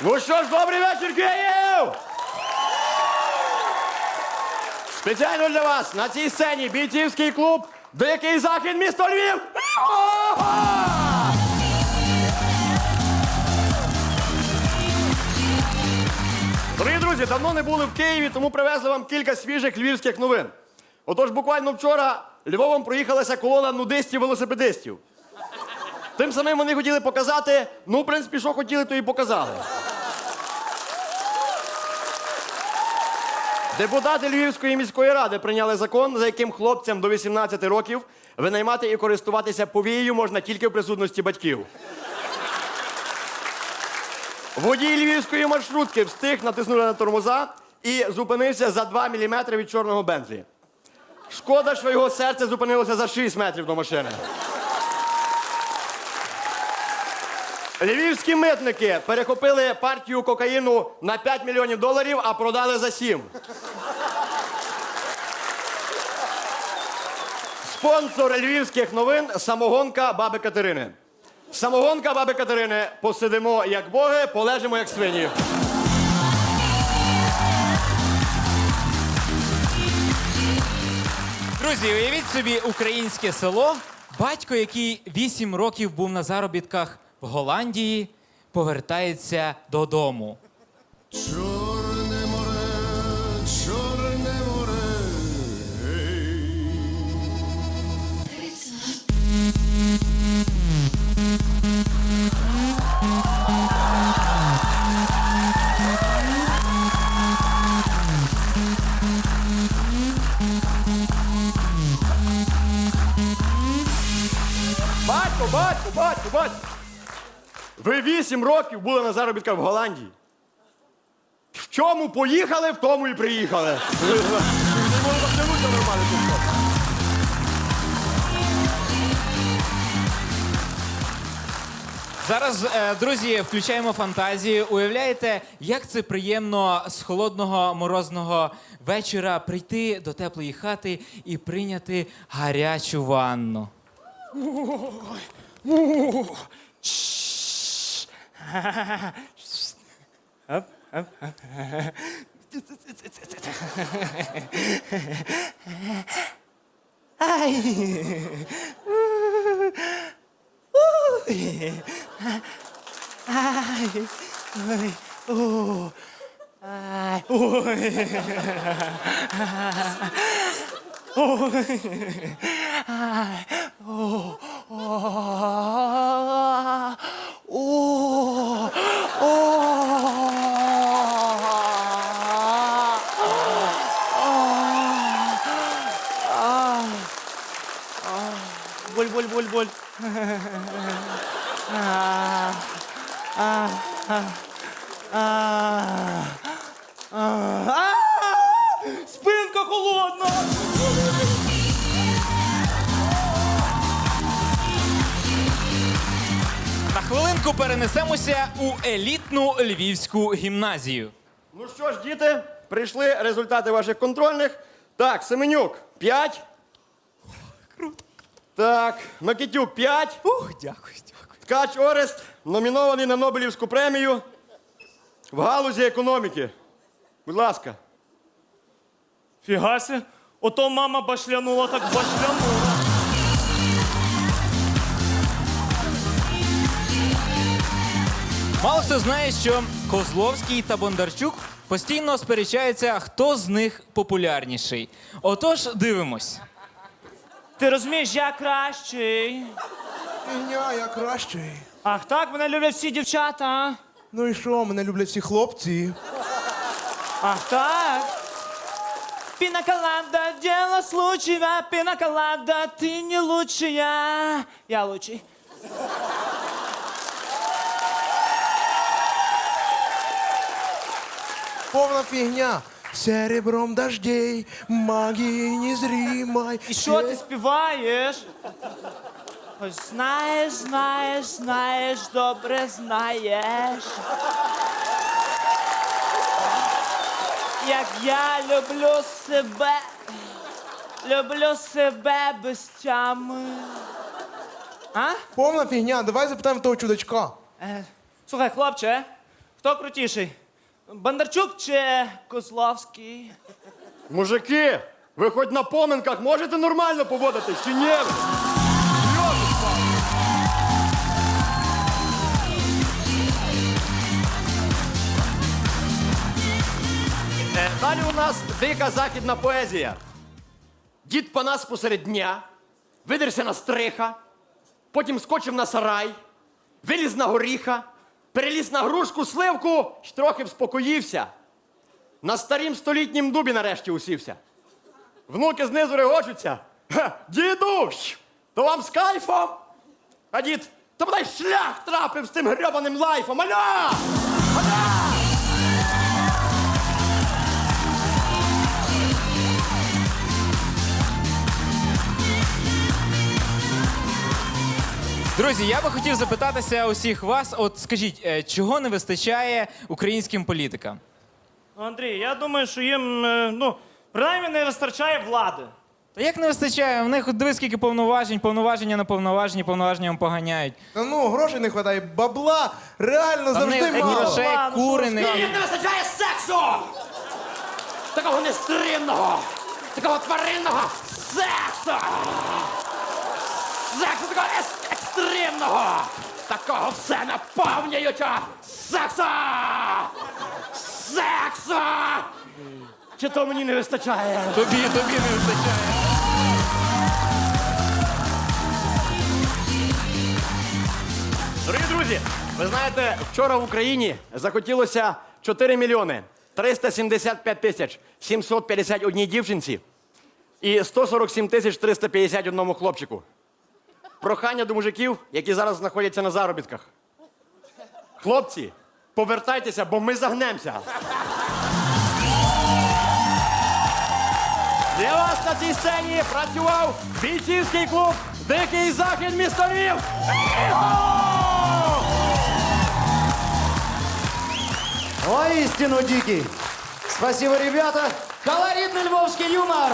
Ну що ж, добрий вечір, Київ! Спеціально для вас на цій сцені бійцівський клуб Дикий Захід місто Львів! Дорогі друзі, давно не були в Києві, тому привезли вам кілька свіжих львівських новин. Отож, буквально вчора Львовом проїхалася колона нудистів-велосипедистів. Тим самим вони хотіли показати, ну, в принципі, що хотіли, то і показали. Депутати Львівської міської ради прийняли закон, за яким хлопцям до 18 років винаймати і користуватися повією можна тільки в присутності батьків. Водій львівської маршрутки встиг натиснути на тормоза і зупинився за 2 мм від чорного Бентлі. Шкода, що його серце зупинилося за 6 метрів до машини. Львівські митники перехопили партію кокаїну на 5 мільйонів доларів, а продали за 7. Спонсор львівських новин самогонка баби Катерини. Самогонка баби Катерини. Посидимо як боги, полежимо як свині. Друзі, уявіть собі українське село. Батько, який 8 років був на заробітках в Голландії, повертається додому. Чорне море, чорне море. батько, батько, батько. Ви 8 років були на заробітках в Голландії. В чому поїхали, в тому і приїхали. Не можу нормально. Зараз, е, друзі, включаємо фантазію. Уявляєте, як це приємно з холодного морозного вечора прийти до теплої хати і прийняти гарячу ванну. ครับครับไอ้ไอ้โอ้ไอ้โอ้ยโอ้ยโอ้โอ้ Спинка холодна. На хвилинку перенесемося у елітну львівську гімназію. Ну що ж, діти, прийшли результати ваших контрольних. Так, Семенюк 5. Круто. Так, Микитюк 5. Ух, дякую, дякую. Ткач Орест номінований на Нобелівську премію в галузі економіки. Будь ласка. Фігася. Ото мама башлянула, так башлянула. Мало хто знає, що Козловський та Бондарчук постійно сперечаються, хто з них популярніший. Отож, дивимось. Ти розумієш, я кращий. Фігня, я кращий. Ах так, мене люблять всі дівчата. Ну і що, мене люблять всі хлопці. Ах так. Пинаколада, дело случая, пинаколада, ты не лучшая. Я лучший. Повна фігня. Серебром дождей, магії незримой. І що ти співаєш? Ось знаєш, знаєш, знаєш, добре знаєш. Як я люблю себе, люблю себе без тями. А? Повна фігня, давай запитаємо того чудачка. Е, слухай, хлопче, Хто крутіший? Бондарчук чи Козловський? Мужики, ви хоч на поминках можете нормально поводитись чи ні? Е, Далі у нас дика західна поезія. Дід Панас посеред дня, видерся на стриха, потім скочив на сарай, виліз на горіха, переліз на грушку сливку і трохи вспокоївся. На старім столітнім дубі нарешті усівся. Внуки знизу регочуться. Дідусь, Діду, то вам з кайфом? А дід, то бодай шлях трапив з тим грьобаним лайфом. Аля! Друзі, я би хотів запитатися усіх вас. От скажіть, е, чого не вистачає українським політикам? Андрій, я думаю, що їм, е, ну, принаймні не вистачає влади. Та як не вистачає? В них от диви скільки повноважень, повноваження на повноваження, повноваження вам поганяють. Та ну, грошей не вистачає, бабла реально Та в них завжди і мало. грошей, Ладно, що кури не Їм не вистачає сексу! Такого нестримного, такого тваринного сексу! Сексу такого ес- екстремного! Такого все наповнюючого сексу! Сексу! Чи то мені не вистачає? Тобі, тобі не вистачає. Дорогі друзі, ви знаєте, вчора в Україні захотілося 4 мільйони 375 тисяч 751 дівчинці і 147 тисяч 351 хлопчику. Прохання до мужиків, які зараз знаходяться на заробітках. Хлопці, повертайтеся, бо ми загнемося. Для вас на цій сцені працював бійцівський клуб Дикий Захід місто Львів. Воистину дикий. Спасибо, ребята. Колоритный львовский юмор.